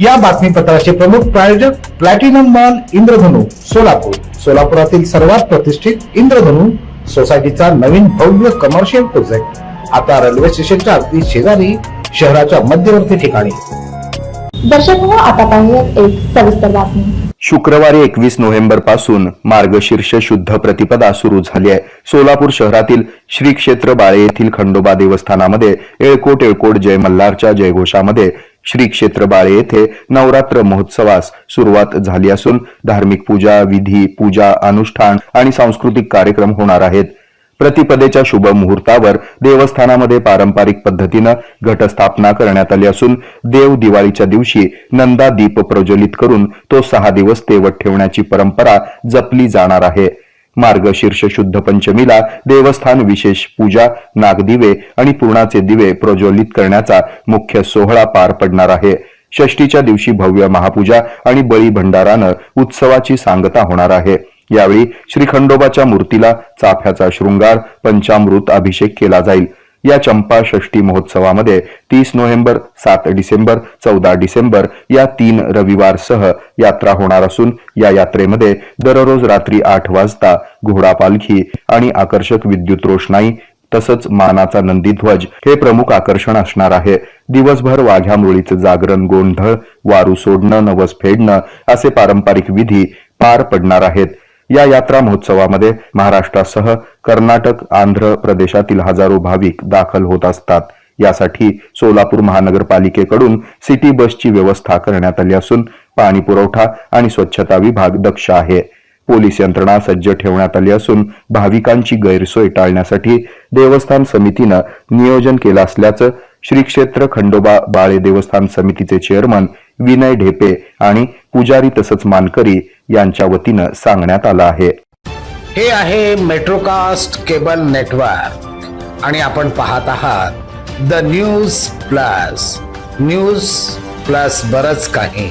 या बातमीपत्राचे प्रमुख प्रायोजक प्लॅटिनम मॉल इंद्रधनु सोलापूर. सोलापुरातील सर्वात प्रतिष्ठित इंद्रधनु सोसायटीचा नवीन भव्य कमर्शियल प्रोजेक्ट आता रेल्वे स्टेशनच्या अगदी शेजारी शहराच्या मध्यवर्ती ठिकाणी. दर्शक हो आता पाहूयात एक सविस्तर बातमी. शुक्रवारी एकवीस नोव्हेंबरपासून मार्गशीर्ष शुद्ध प्रतिपदा सुरू झाली आहे. सोलापूर शहरातील श्री क्षेत्र बाळे येथील खंडोबा देवस्थानामध्ये एळकोट एळकोट जय मल्हारच्या जयघोषामध्ये श्री क्षेत्र बाळे येथे नवरात्र महोत्सवास सुरुवात झाली असून धार्मिक पूजा विधी पूजा अनुष्ठान आणि सांस्कृतिक कार्यक्रम होणार आहेत. प्रतिपदेच्या शुभ मुहूर्तावर देवस्थानामध्ये पारंपरिक पद्धतीनं घटस्थापना करण्यात आली असून देव दिवाळीच्या दिवशी नंदा दीप प्रज्वलित करून तो सहा दिवस तेवत ठेवण्याची परंपरा जपली जाणार आहे. मार्गशीर्ष शुद्ध पंचमीला देवस्थान विशेष पूजा नागदिवे आणि पूर्णाचे दिवे प्रज्वलित करण्याचा मुख्य सोहळा पार पडणार आहे. षष्टीच्या दिवशी भव्य महापूजा आणि बळी भंडारानं उत्सवाची सांगता होणार आहे. यावेळी श्री खंडोबाच्या मूर्तीला चाफ्याचा शृंगार पंचामृत अभिषेक केला जाईल. या चंपा षष्टी महोत्सवामध्ये तीस नोव्हेंबर सात डिसेंबर चौदा डिसेंबर या तीन रविवारसह यात्रा होणार असून या यात्रेमध्ये दररोज रात्री आठ वाजता घोडा पालखी आणि आकर्षक विद्युत रोषणाई तसंच मानाचा नंदीध्वज हे प्रमुख आकर्षण असणार आहे. दिवसभर वाघ्या मुळीचं जागरण गोंधळ वारू सोडणं नवस फेडणं असे पारंपरिक विधी पार पडणार आहेत. या यात्रा महोत्सवामध्ये महाराष्ट्रासह कर्नाटक आंध्र प्रदेशातील हजारो भाविक दाखल होत असतात. यासाठी सोलापूर महानगरपालिकेकडून सिटी बसची व्यवस्था करण्यात आली असून पाणी पुरवठा आणि स्वच्छता विभाग दक्ष आहे. पोलीस यंत्रणा सज्ज ठेवण्यात आली असून भाविकांची गैरसोय टाळण्यासाठी देवस्थान समितीनं नियोजन केलं असल्याचं श्री क्षेत्र खंडोबा बाळे देवस्थान समितीचे चेअरमन विनय ढेपे आणि पुजारी तसंच मानकरी यांच्या वतीनं सांगण्यात आलं आहे. हे आहे मेट्रोकास्ट केबल नेटवर्क आणि आपण पाहत आहात the news plus. News plus बरच काही.